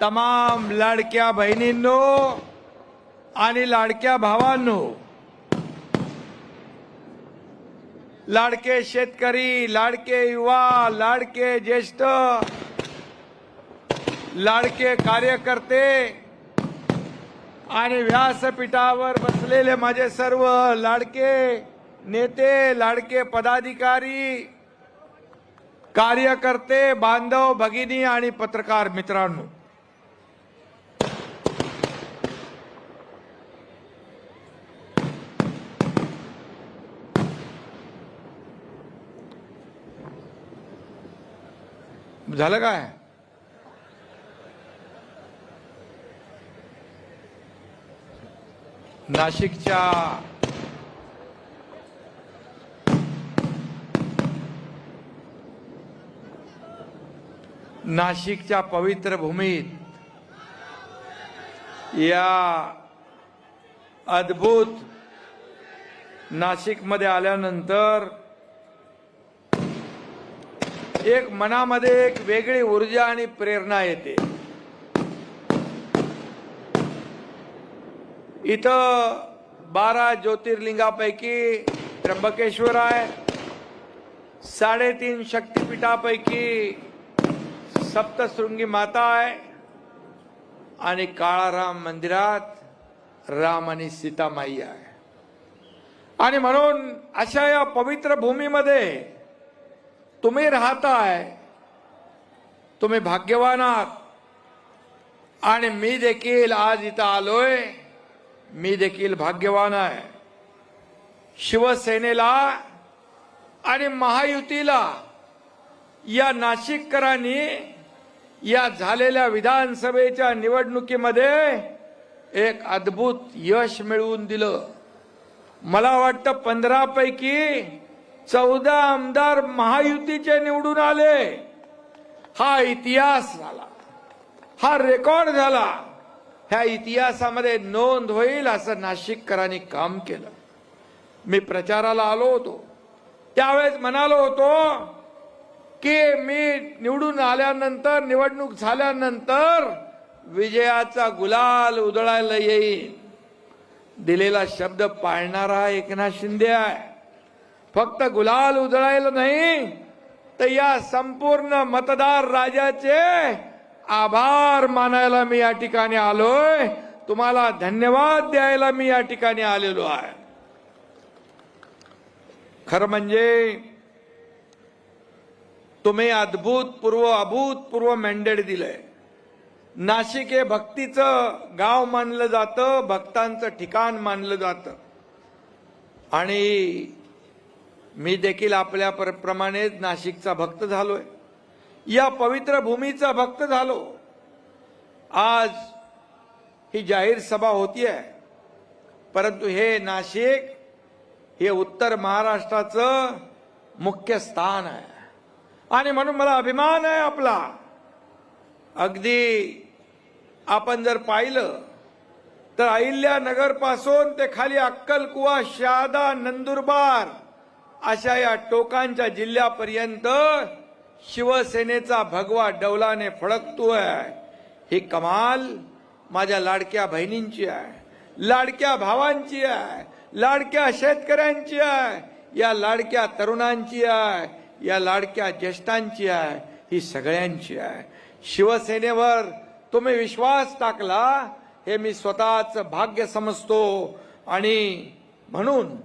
तमाम लाडक्या बहिणींनो आणि लाडक्या भावांनो लाडके शेतकरी लाडके युवा लाडके ज्येष्ठ लाडके कार्यकर्ते आणि व्यासपीठावर बसलेले माझे सर्व लाडके नेते लाडके पदाधिकारी कार्यकर्ते बांधव भगिनी आणि पत्रकार मित्रांनो. झालं काय? नाशिकच्या नाशिकच्या पवित्र भूमीत या अद्भुत नाशिकमध्ये आल्यानंतर एक मनामध्ये एक वेगळी ऊर्जा आणि प्रेरणा येते. इथं बारा ज्योतिर्लिंगापैकी त्र्यंबकेश्वर आहे. साडेतीन शक्तिपीठापैकी सप्तशृंगी माता आहे. आणि काळाराम मंदिरात राम आणि सीतामाई आहे. आणि म्हणून अशा या पवित्र भूमीमध्ये तुम्ही राहताय तुम्ही भाग्यवान आहात आणि मी देखील आज इथं आलोय मी देखील भाग्यवान आहे शिवसेनेला आणि महायुतीला या नाशिककरांनी या झालेल्या विधानसभेच्या निवडणुकीमध्ये एक अद्भुत यश मिळवून दिलं। मला वाटतं पंधरापैकी चौदा आमदार महायुतीचे निवडून आले. हा इतिहास झाला. हा रेकॉर्ड झाला. ह्या इतिहासामध्ये नोंद होईल असं नाशिककरांनी काम केलं. मी प्रचाराला आलो होतो. त्यावेळेस म्हणालो होतो की मी निवडून आल्यानंतर निवडणूक झाल्यानंतर विजयाचा गुलाल उधळायला येईल दिलेला शब्द पाळणारा एकनाथ शिंदे आहे. फक्त गुलाल उजळायला नाही तर या संपूर्ण मतदार राजाचे आभार मानायला मी या ठिकाणी आलोय. तुम्हाला धन्यवाद द्यायला मी या ठिकाणी आलेलो आहे. खरं म्हणजे तुम्ही अद्भुतपूर्व अभूतपूर्व मॅन्डेट दिलंय. नाशिक हे भक्तीचं गाव मानलं जातं भक्तांचं ठिकाण मानलं जातं. आणि मी देखील आपल्या प्रमाणेच नाशिकचा भक्त झालोय. या पवित्र भूमीचा भक्त झालो. आज ही जाहीर सभा होती आहे परंतु हे नाशिक हे उत्तर महाराष्ट्राचं मुख्य स्थान आहे. आणि म्हणून मला अभिमान आहे आपला. अगदी आपण जर पाहिलं तर अहिल्यानगरपासून ते खाली अक्कलकुवा शहादा नंदुरबार अशा या टोकांच्या जिल्ह्यापर्यंत शिवसेनेचा भगवा डौलाने फडकतोय. ही कमाल माझ्या लाडक्या बहिणींची आहे लाडक्या भावांची आहे लाडक्या शेतकऱ्यांची आहे या लाडक्या तरुणांची आहे या लाडक्या ज्येष्ठांची आहे ही सगळ्यांची आहे. शिवसेनेवर तुम्ही विश्वास टाकला हे मी स्वतःच भाग्य समजतो आणि म्हणून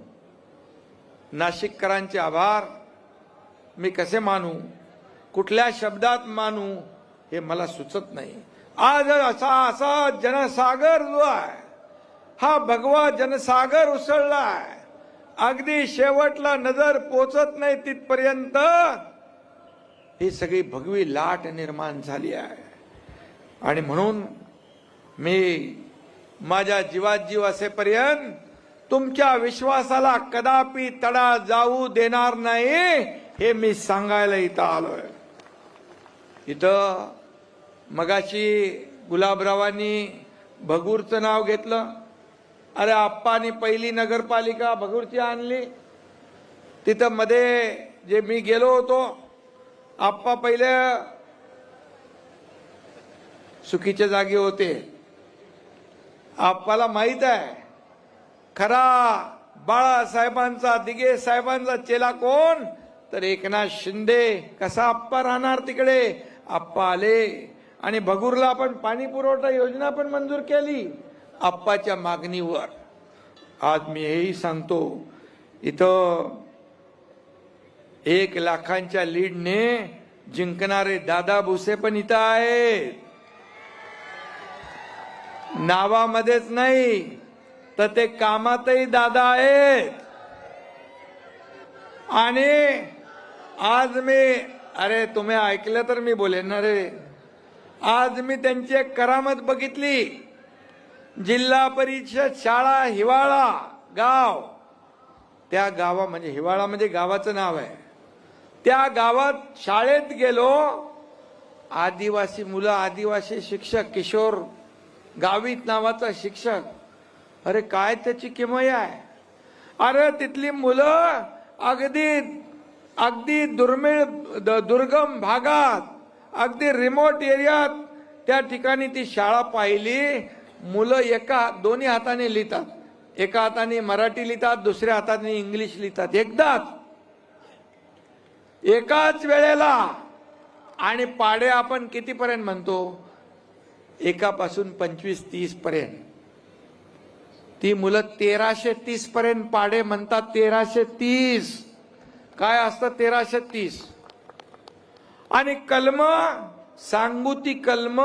नाशिककरांचे आभार. मी कसे मानू? कुठल्या शब्दात मानू? हे मला सुचत नाही. आज असा असा जनसागर जो आहे हा भगवा जनसागर उसळला आहे. अगदी शेवटला नजर पोचत नाही तिथपर्यंत. ही सगळी भगवी लाट निर्माण झाली आहे. आणि म्हणून मी माझ्या जीवात जीव असेपर्यंत तुमच्या विश्वासाला कदापि तडा जाऊ देणार नाही हे मी सांगायला इथं आलोय. इथं मगाशी गुलाबरावांनी भगूरचं नाव घेतलं. अरे आप्पानी पहिली नगरपालिका भगूरची आणली. तिथं मध्ये जे मी गेलो होतो आप्पा पहिले चुकीच्या जागी होते. आपल्याला माहीत आहे खरा बाळासाहेबांचा दिगे साहेबांचा चेला कोण? तर एकनाथ शिंदे. कसा आप्पा राहणार तिकडे? आप्पा आले. आणि भगूरला आपण पाणी पुरवठा योजना पण मंजूर केली. आप्पाच्या मागणीवर. आज मी हेही सांगतो इथं एक लाखांच्या लीडने जिंकणारे दादा भुसे पण इथं आहेत. नावामध्येच नाही तर ते कामातही दादा आहेत. आणि आज मी अरे तुम्ही ऐकलं तर मी बोलेन ना रे. आज मी त्यांची एक करामत बघितली. जिल्हा परिषद शाळा हिवाळा गाव. त्या गावा म्हणजे हिवाळा म्हणजे गावाचं नाव आहे. त्या गावात शाळेत गेलो. आदिवासी मुलं आदिवासी शिक्षक किशोर गावित नावाचा शिक्षक. अरे काय त्याची किमया आहे? अरे तिथली मुलं अगदी अगदी दुर्मिळ द- दुर्गम भागात अगदी रिमोट एरियात त्या ठिकाणी ती शाळा पाहिली. मुलं एका दोन्ही हाताने लिहितात. एका हाताने मराठी लिहितात दुसऱ्या हाताने इंग्लिश लिहितात. एकदाच. एकाच वेळेला. आणि पाडे आपण कितीपर्यंत म्हणतो? एकापासून पंचवीस तीस पर्यंत ती मुलं तेराशे तीस पर्यंत पाडे म्हणतात तेराशे तीस. काय असतं तेराशे तीस? आणि कलम सांगू ती कलम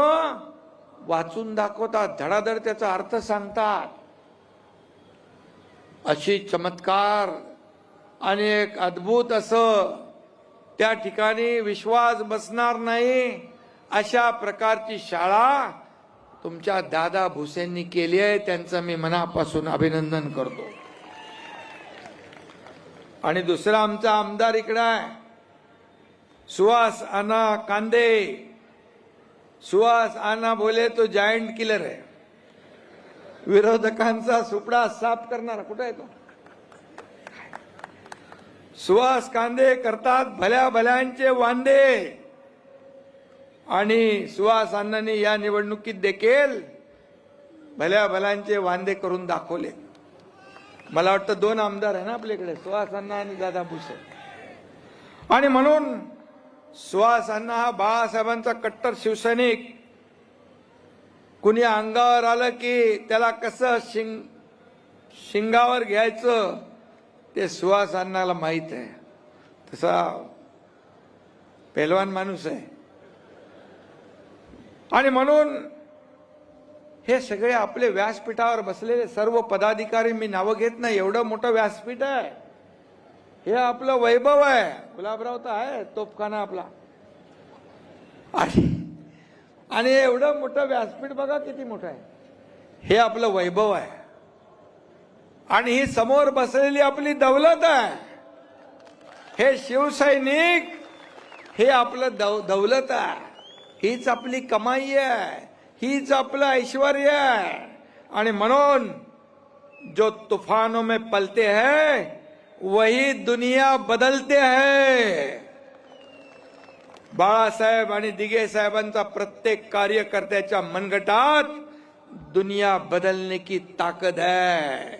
वाचून दाखवतात. धडाधड त्याचा अर्थ सांगतात. अशी चमत्कार आणि एक अद्भुत असं त्या ठिकाणी विश्वास बसणार नाही अशा प्रकारची शाळा तुमच्या दादा भुसेंनी केली आहे त्यांचं मी मनापासून अभिनंदन करतो. आणि दुसरा आमचा आमदार इकडं आहे. सुहास आना कांदे. सुहास आना बोले तो जायंट किलर आहे. विरोधकांचा सुपडा साफ करणारा कुठं आहे तो? सुहास कांदे करतात भल्या भल्यांचे वांदे. आणि सुहास अण्णांनी या निवडणुकीत देखील भल्या भल्यांचे वांदे करून दाखवले. मला वाटतं दोन आमदार आहे ना आपल्याकडे सुहास अण्णा आणि दादा भुसे. आणि म्हणून सुहास अण्णा हा बाळासाहेबांचा कट्टर शिवसैनिक. कुणी अंगावर आलं की त्याला कसं शिंग शिंगावर घ्यायचं ते सुहास अण्णाला माहीत आहे. तसा पेलवान माणूस आहे. आणि म्हणून हे सगळे आपले व्यासपीठावर बसलेले सर्व पदाधिकारी मी नावं घेत नाही. एवढं मोठं व्यासपीठ आहे. हे आपलं वैभव आहे. गुलाबराव तर आहे तोफखाना आपला. आणि आणि एवढं मोठं व्यासपीठ बघा किती मोठं आहे. हे आपलं वैभव आहे. आणि ही समोर बसलेली आपली दौलत आहे. हे शिवसैनिक हे आपलं दौ दौलत आहे. हीच आपली कमाई आहे हीच आपलं ऐश्वर आहे. आणि म्हणून जो तुफानो में पलते हैं वही दुनिया बदलते है. बाळासाहेब आणि दिगे साहेबांचा प्रत्येक कार्यकर्त्याच्या मनगटात दुनिया बदलने की ताकद है.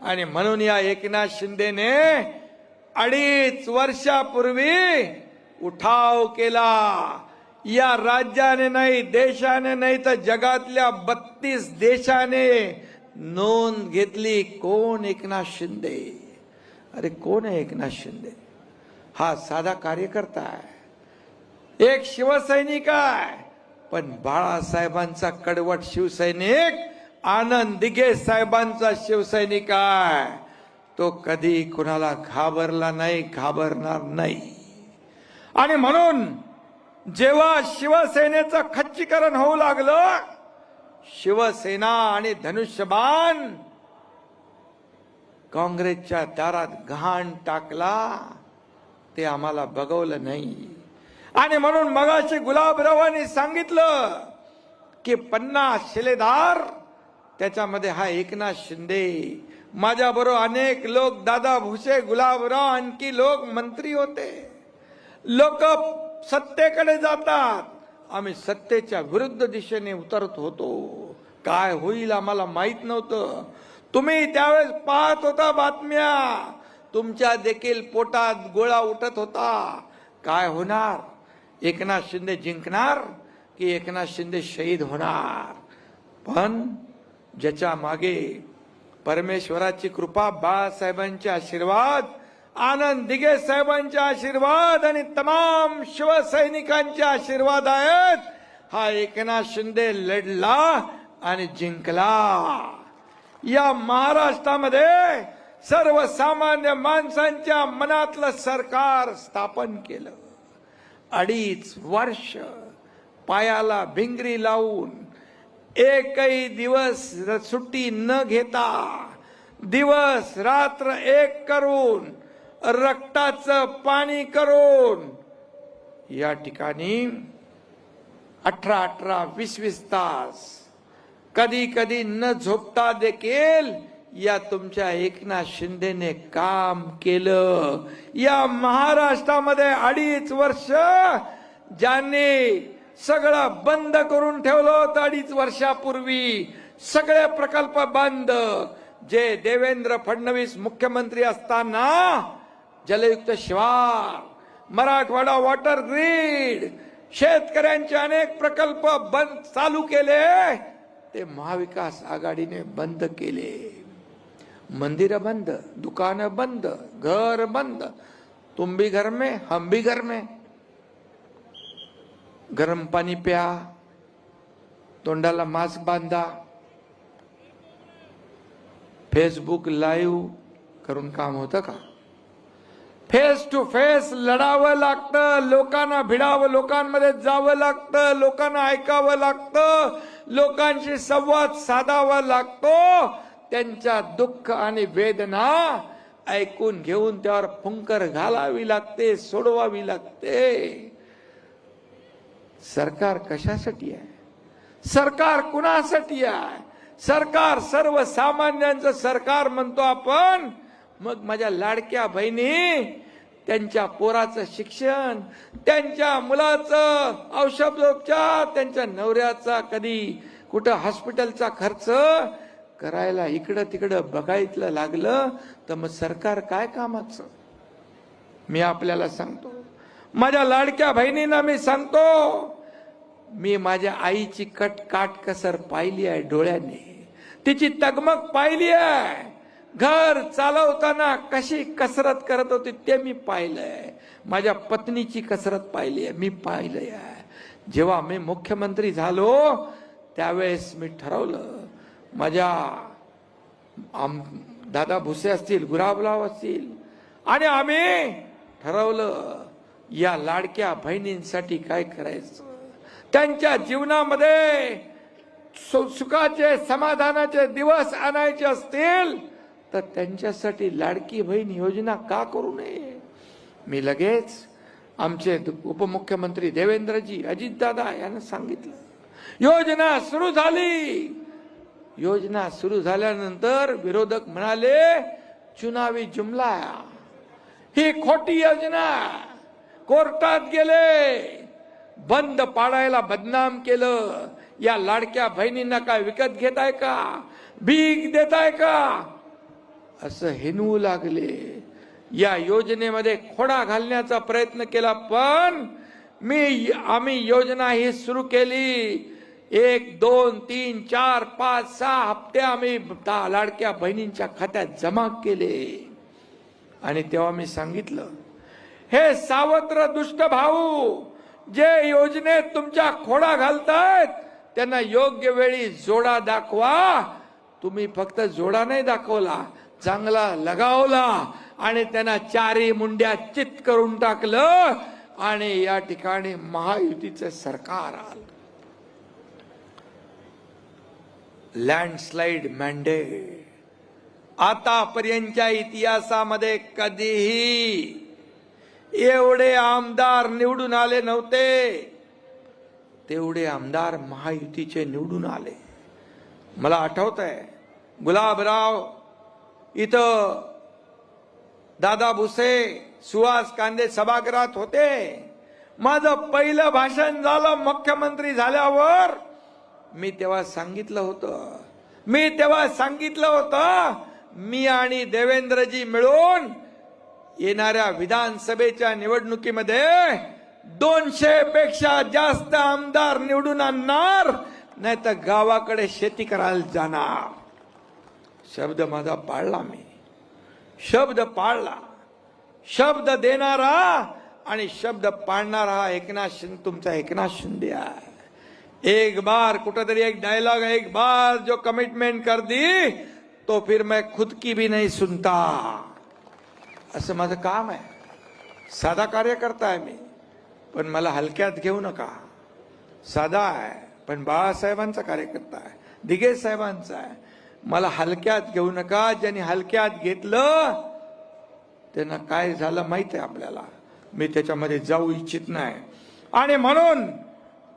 आणि म्हणून या एकनाथ शिंदेने अडीच वर्षापूर्वी उठाव केला. या राज्याने नाही देशाने नाही तर जगातल्या बत्तीस देशाने नोंद घेतली कोण एकनाथ शिंदे? अरे कोण आहे एकनाथ शिंदे? हा साधा कार्यकर्ता आहे. एक शिवसैनिक आहे. पण बाळासाहेबांचा कडवट शिवसैनिक आनंद दिघे साहेबांचा शिवसैनिक आहे. तो कधी कुणाला घाबरला नाही घाबरणार नाही. आणि म्हणून जेव्हा शिवसेनेचं खच्चीकरण होऊ लागलं शिवसेना आणि धनुष्यबाण काँग्रेसच्या दारात घाण टाकला ते आम्हाला बघवलं नाही. आणि म्हणून मगाशी गुलाबरावांनी सांगितलं की पन्नास शिलेदार त्याच्यामध्ये हा एकनाथ शिंदे. माझ्या बरोबर अनेक लोक दादा भुसे गुलाबराव आणखी लोक मंत्री होते. लोक सत्तेकडे जातात. आम्ही सत्तेच्या विरुद्ध दिशेने उतरत होतो. काय होईल आम्हाला माहीत नव्हतं. तुम्ही त्यावेळेस पाहत होता बातम्या. तुमच्या देखील पोटात गोळा उठत होता. काय होणार? एकनाथ शिंदे जिंकणार की एकनाथ शिंदे शहीद होणार? पण ज्याच्या मागे परमेश्वराची कृपा बाळासाहेबांचे आशीर्वाद आनंद दिघे साहेबांचे आशीर्वाद आणि तमाम शिवसैनिकांचे आशीर्वाद आहेत हा एकनाथ शिंदे लढला आणि जिंकला. या महाराष्ट्रामध्ये सर्वसामान्य माणसांच्या मनातलं सरकार स्थापन केलं. अडीच वर्ष पायाला भिंगरी लावून एकही दिवस सुट्टी न घेता दिवस रात्र एक करून रक्ताचं पाणी करून. या ठिकाणी अठरा अठरा वीस वीस तास कधी कधी न झोपता देखील या तुमच्या एकनाथ शिंदेने काम केलं. या महाराष्ट्रामध्ये अडीच वर्ष ज्यांनी सगळं बंद करून ठेवलं होतं अडीच वर्षापूर्वी सगळे प्रकल्प बंद. जे देवेंद्र फडणवीस मुख्यमंत्री असताना जलयुक्त शिवार मराठवाडा वॉटर ग्रीड शेतकऱ्यांचे अनेक प्रकल्प बंद चालू केले. ते महाविकास आघाडीने बंद केले. मंदिर बंद दुकान बंद घर बंद. तुम भी घर में हम भी घर में. गरम पाणी प्या तोंडाला मास्क बांधा. फेसबुक लाईव्ह करून काम होतं का? फेस टू फेस लढावं लागतं लोकांना भिडावं लोकांमध्ये जावं लागतं लोकांना ऐकावं लागतं लोकांशी संवाद साधावा लागतो. त्यांच्या दुःख आणि वेदना ऐकून घेऊन त्यावर फुंकर घालावी लागते सोडवावी लागते. सरकार कशासाठी आहे? सरकार कुणासाठी आहे? सरकार सर्वसामान्यांचं सरकार म्हणतो आपण. मग माझ्या लाडक्या बहिणी त्यांच्या पोराचं शिक्षण त्यांच्या मुलाचं औषधोपचार त्यांच्या नवऱ्याचा कधी कुठं हॉस्पिटलचा खर्च करायला इकडं तिकडं बघायला लागलं तर मग सरकार काय कामाचं? मी आपल्याला सांगतो. माझ्या लाडक्या बहिणींना मी सांगतो मी माझ्या आईची कट काटकसर पाहिली आहे डोळ्याने. तिची तगमग पाहिली आहे. घर चालवताना कशी कसरत करत होती ते मी पाहिलंय. माझ्या पत्नीची कसरत पाहिली आहे मी पाहिलंय. आहे जेव्हा मी मुख्यमंत्री झालो त्यावेळेस मी ठरवलं माझ्या आम दादा भुसे असतील गुराबलाव असतील आणि आम्ही ठरवलं या लाडक्या बहिणींसाठी काय करायचं? त्यांच्या जीवनामध्ये सु- सुखाचे समाधानाचे दिवस आणायचे असतील तर त्यांच्यासाठी लाडकी बहीण योजना का करू नये? मी लगेच आमचे उपमुख्यमंत्री देवेंद्रजी अजितदादा यांना सांगितलं. योजना सुरू झाली. योजना सुरू झाल्यानंतर विरोधक म्हणाले चुनावी जुमला. ही खोटी योजना. कोर्टात गेले. बंद पाडायला बदनाम केलं. या लाडक्या बहिणींना काय विकत घेताय का? भीक देताय का? असं हिनवू लागले. या योजनेमध्ये खोडा घालण्याचा प्रयत्न केला पण मी आम्ही योजना ही सुरू केली. एक दोन तीन चार पाच सहा हप्ते आम्ही लाडक्या बहिणींच्या खात्यात जमा केले. आणि तेव्हा मी सांगितलं हे सावत्र दुष्ट भाऊ जे योजनेत तुमच्या खोडा घालतायत त्यांना योग्य वेळी जोडा दाखवा. तुम्ही फक्त जोडा नाही दाखवला चांगला लगावला आणि त्यांना चारी मुंड्या चित करून टाकलं आणि या ठिकाणी महायुतीचं सरकार आलं. लँडस्लाइड मॅन्डेट आतापर्यंतच्या इतिहासामध्ये कधीही एवढे आमदार निवडून आले नव्हते. तेवढे आमदार महायुतीचे निवडून आले. मला आठवत आहे गुलाबराव इथं दादा भुसे सुहास कांदे सभागृहात होते. माझं पहिलं भाषण झालं मुख्यमंत्री झाल्यावर. मी तेव्हा सांगितलं होतं. मी तेव्हा सांगितलं होतं मी आणि देवेंद्रजी मिळून येणाऱ्या विधानसभेच्या निवडणुकीमध्ये दोनशे पेक्षा जास्त आमदार निवडून आणणार नाही तर गावाकडे शेती करायला जाणार. शब्द माझा पाळला मी. शब्द पाळला. शब्द देणारा आणि शब्द पाळणारा हा एकनाथ शिंदे तुमचा एकनाथ शिंदे आहे. एक बार कुठेतरी एक डायलॉग एक बार जो कमिटमेंट कर दी तो फिर मैं खुद की भी नहीं सुनता. असं माझं काम आहे. साधा कार्यकर्ता आहे मी पण मला हलक्यात घेऊ नका. साधा आहे पण बाळासाहेबांचा कार्यकर्ता आहे दिगेश साहेबांचा आहे. मला हलक्यात घेऊ नका. ज्यांनी हलक्यात घेतलं त्यांना काय झालं माहीत आहे आपल्याला? मी त्याच्यामध्ये जाऊ इच्छित नाही. आणि म्हणून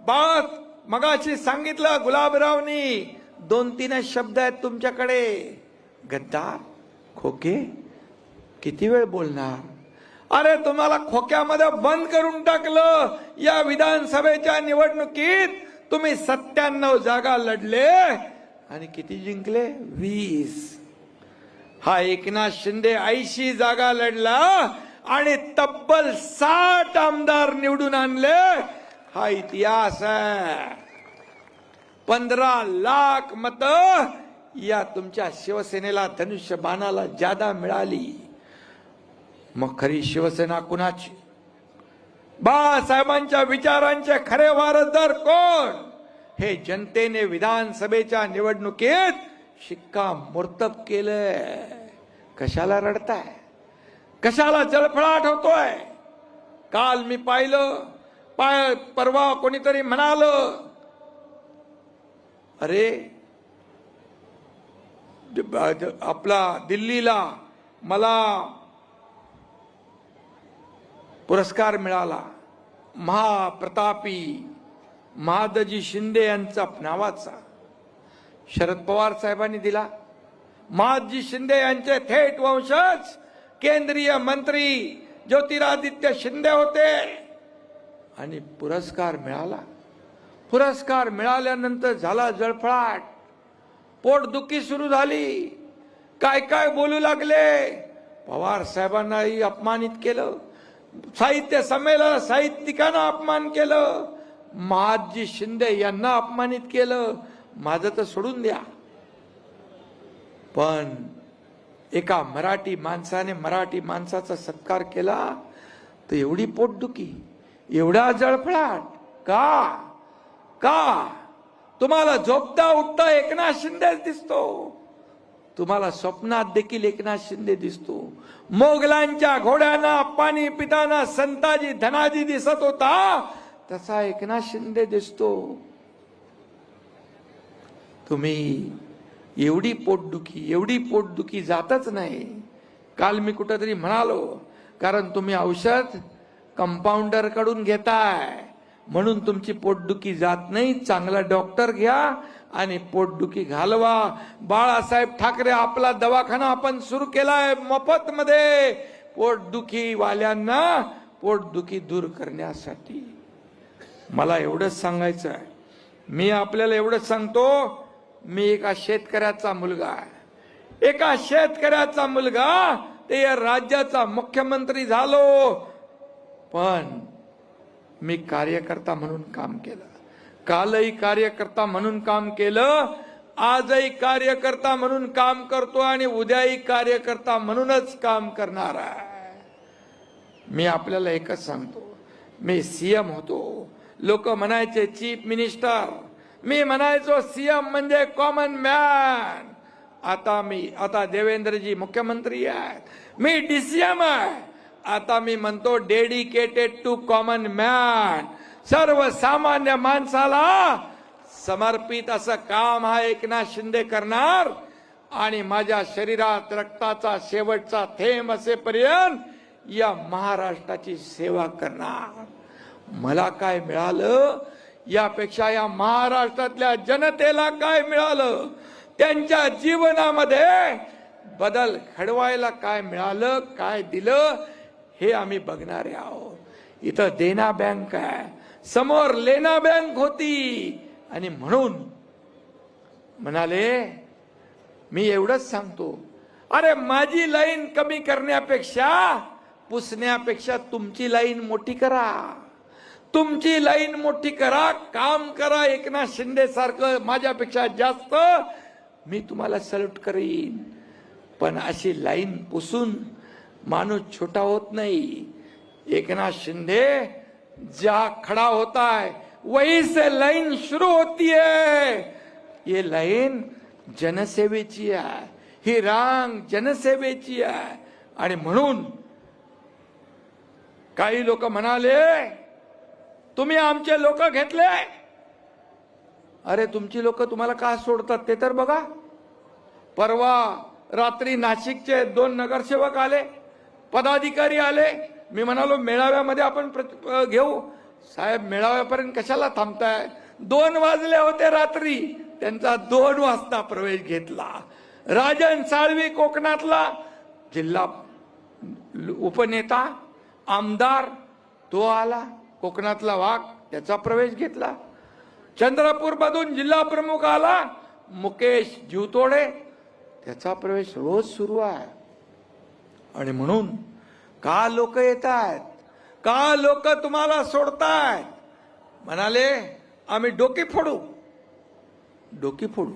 बात मगाशी सांगितलं गुलाबरावनी दोन तीन शब्द आहेत तुमच्याकडे. गद्दार खोके किती वेळ बोलणार? अरे तुम्हाला खोक्यामध्ये बंद करून टाकलं. या विधानसभेच्या निवडणुकीत तुम्ही सत्त्याण्णव जागा लढले. आणि किती जिंकले? वीस. हा एकनाथ शिंदे ऐंशी जागा लढला आणि तब्बल साठ आमदार निवडून आणले. हा इतिहास आहे. पंधरा लाख मत या तुमच्या शिवसेनेला धनुष्य बाणाला जादा मिळाली. मग खरी शिवसेना कुणाची? बाळासाहेबांच्या विचारांचे खरे वारसदार कोण? हे जनतेने विधानसभेच्या निवडणुकीत शिक्का मोर्तब केलंय. कशाला रडताय? कशाला जळफळाट होतोय? काल मी पाहिलं पाय परवा कोणीतरी म्हणाल अरे आपला दिल्लीला मला पुरस्कार मिळाला. महाप्रतापी महादजी शिंदे यांचा नावाचा. शरद पवार साहेबांनी दिला. महादजी शिंदे यांचे थेट वंशज केंद्रीय मंत्री ज्योतिरादित्य शिंदे होते. आणि पुरस्कार मिळाला. पुरस्कार मिळाल्यानंतर झाला जळफळाट. पोटदुखी सुरू झाली. काय काय बोलू लागले. पवार साहेबांनाही अपमानित केलं. साहित्य संमेलन साहित्यिकांना अपमान केलं. महाजी शिंदे यांना अपमानित केलं. माझं तर सोडून द्या. पण एका मराठी माणसाने मराठी माणसाचा सत्कार केला तर एवढी पोटदुखी एवढा जळफळाट का? का? तुम्हाला झोपता उठता एकनाथ शिंदे दिसतो. तुम्हाला स्वप्नात देखील एकनाथ शिंदे दिसतो. मोगलांच्या घोड्यांना पाणी पिताना संताजी धनाजी दिसत होता. तसा एकनाथ शिंदे दिसतो. तुम्ही एवढी पोटदुखी एवढी पोटदुखी जातच नाही. काल मी कुठंतरी म्हणालो कारण तुम्ही औषध कंपाऊंडरकडून घेताय. म्हणून तुमची पोटदुखी जात नाही. चांगला डॉक्टर घ्या आणि पोटदुखी घालवा. बाळासाहेब ठाकरे आपला दवाखाना आपण सुरू केलाय मोफत मध्ये पोटदुखी वाल्यांना पोटदुखी दूर करण्यासाठी. मला एवढंच सांगायचं आहे. मी आपल्याला एवढंच सांगतो मी एका शेतकऱ्याचा मुलगा आहे. एका शेतकऱ्याचा मुलगा ते या राज्याचा मुख्यमंत्री झालो. पण मी कार्यकर्ता म्हणून काम केलं. कालही कार्यकर्ता म्हणून काम केलं आजही कार्यकर्ता म्हणून काम करतो आणि उद्याही कार्यकर्ता म्हणूनच काम करणार आहे. मी आपल्याला एकच सांगतो मी सीएम होतो. लोक म्हणायचे चीफ मिनिस्टर मी म्हणायचो सीएम म्हणजे कॉमन मॅन आता मी आता देवेंद्रजी मुख्यमंत्री आहेत. मी डीसीएम आहे. आता मी म्हणतो डेडिकेटेड टू कॉमन मॅन सर्वसामान्य माणसाला समर्पित असं काम हा एकनाथ शिंदे करणार. आणि माझ्या शरीरात रक्ताचा शेवटचा थेंब असेपर्यंत या महाराष्ट्राची सेवा करणार. मला काय मिळालं? यापेक्षा या महाराष्ट्रातल्या जनतेला काय मिळालं? त्यांच्या जीवनामध्ये बदल घडवायला काय मिळालं काय दिलं हे आम्ही बघणारे आहोत. इथं देना बँक आहे. समोर लेना बँक होती. आणि म्हणून म्हणाले मी एवढंच सांगतो. अरे माझी लाईन कमी करण्यापेक्षा पुसण्यापेक्षा तुमची लाईन मोठी करा. तुमची लाईन मोठी करा काम करा एकनाथ शिंदे सारखं माझ्यापेक्षा जास्त मी तुम्हाला सल्यूट करीन. पण अशी लाईन पुसून माणूस छोटा होत नाही. एकनाथ शिंदे ज्या खड़ा होता है वही से लाईन शुरू होती है ये लाईन जनसेवेची आहे ही रांग जनसेवेची आहे. आणि म्हणून काही लोक म्हणाले तुम्ही आमचे लोक घेतले? अरे तुमची लोक तुम्हाला का सोडतात ते तर बघा. परवा रात्री नाशिकचे दोन नगरसेवक आले पदाधिकारी आले. मी म्हणालो मेळाव्यामध्ये आपण प्रति- घेऊ. साहेब मेळाव्यापर्यंत कशाला थांबताय? दोन वाजले होते रात्री. त्यांचा दोन वाजता प्रवेश घेतला. राजन साळवी कोकणातला जिल्हा उपनेता आमदार तो आला. कोकणातला वाघ त्याचा प्रवेश घेतला. चंद्रपूर मधून जिल्हा प्रमुख आला मुकेश जीवतोडे. त्याचा प्रवेश रोज सुरू आहे. आणि म्हणून का लोक येत आहेत? का लोक तुम्हाला सोडतायत? म्हणाले आम्ही डोकी फोडू. डोकी फोडू?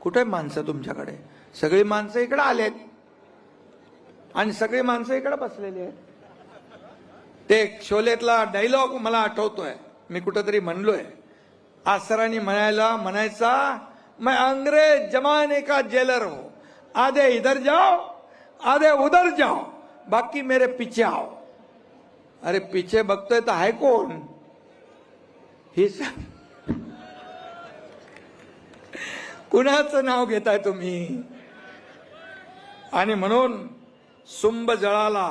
कुठे माणसं तुमच्याकडे? सगळी माणसं इकडे आलेत. आणि सगळी माणसं इकडे बसलेली आहेत. ते शोलेतला डायलॉग मला आठवतोय. मी कुठंतरी म्हणलोय. आसरांनी म्हणायला म्हणायचा मैं अंग्रेज जमाने का जेलर हो. आधे इधर जाओ आधे उधर जाओ बाकी मेरे पीछे आओ. अरे पीछे बघतोय तर आहे कोण ही कुणाचं नाव घेताय तुम्ही? आणि म्हणून सुंब जळाला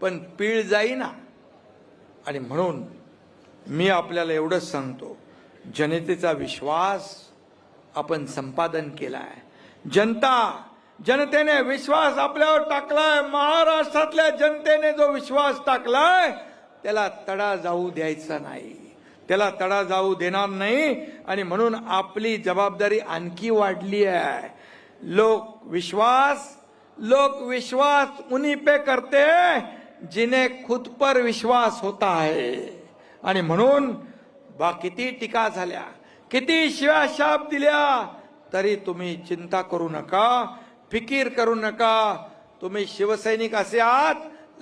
पण पीळ जाईना. आणि म्हणून मी आपल्याला एवढंच सांगतो जनतेचा विश्वास आपण संपादन केलाय. जनता जनतेने विश्वास आपल्यावर टाकलाय महाराष्ट्रातल्या जनतेने जो विश्वास टाकलाय त्याला तडा जाऊ द्यायचा नाही. त्याला तडा जाऊ देणार नाही आणि म्हणून आपली जबाबदारी आणखी वाढली आहे. लोक विश्वास लोक विश्वास उन्हीं पे करते जिन्हें खुद पर विश्वास होता है। आणि म्हणून बा किती टीका झाल्या किती शिवा शाप दिल्या तरी तुम्ही चिंता करू नका फिकीर करू नका. तुम्ही शिवसैनिक असे आहात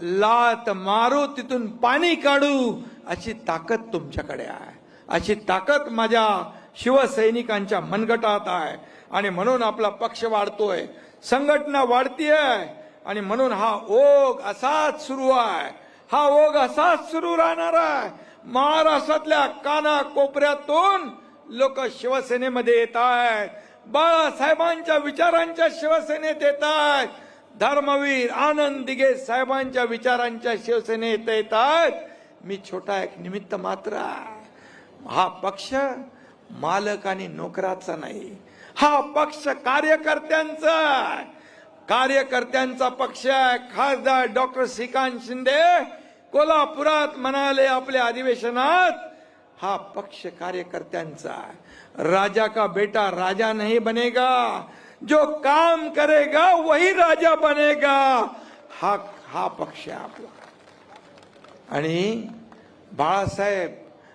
लात मारू तिथून पाणी काढू अशी ताकद तुमच्याकडे आहे. अशी ताकद माझ्या शिवसैनिकांच्या मनगटात आहे. आणि म्हणून आपला पक्ष वाढतोय. संघटना वाढतीये. आणि म्हणून हा ओघ असाच सुरू आहे. हा ओघ असाच सुरू राहणार आहे. महाराष्ट्रातल्या काना कोपऱ्यातून लोक शिवसेनेमध्ये येत आहेत. बाळासाहेबांच्या विचारांच्या शिवसेनेत येत आहेत. धर्मवीर आनंद दिघे साहेबांच्या विचारांच्या शिवसेनेत येत आहेत. मी छोटा एक निमित्त मात्र हा पक्ष मालक आणि नोकराचा नाही. हा पक्ष कार्यकर्त्यांचा आहे. कार्यकर्त्यांचा पक्ष आहे. खासदार डॉक्टर श्रीकांत शिंदे कोल्हापुरात म्हणाले आपल्या अधिवेशनात हा पक्ष कार्यकर्त्यांचा राजा का बेटा राजा नहीं बनेगा. जो काम करेगा वही राजा बनेगा. हा हा पक्ष आहे आपला. आणि बाळासाहेब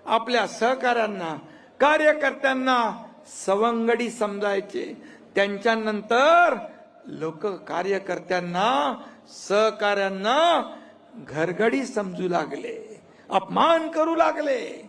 आपल्या सहकाऱ्यांना कार्यकर्त्यांना सवंगडी समजायचे. त्यांच्यानंतर लोक कार्यकर्त्यांना सहकाऱ्यांना घरघडी समजू लागले अपमान करू लागले.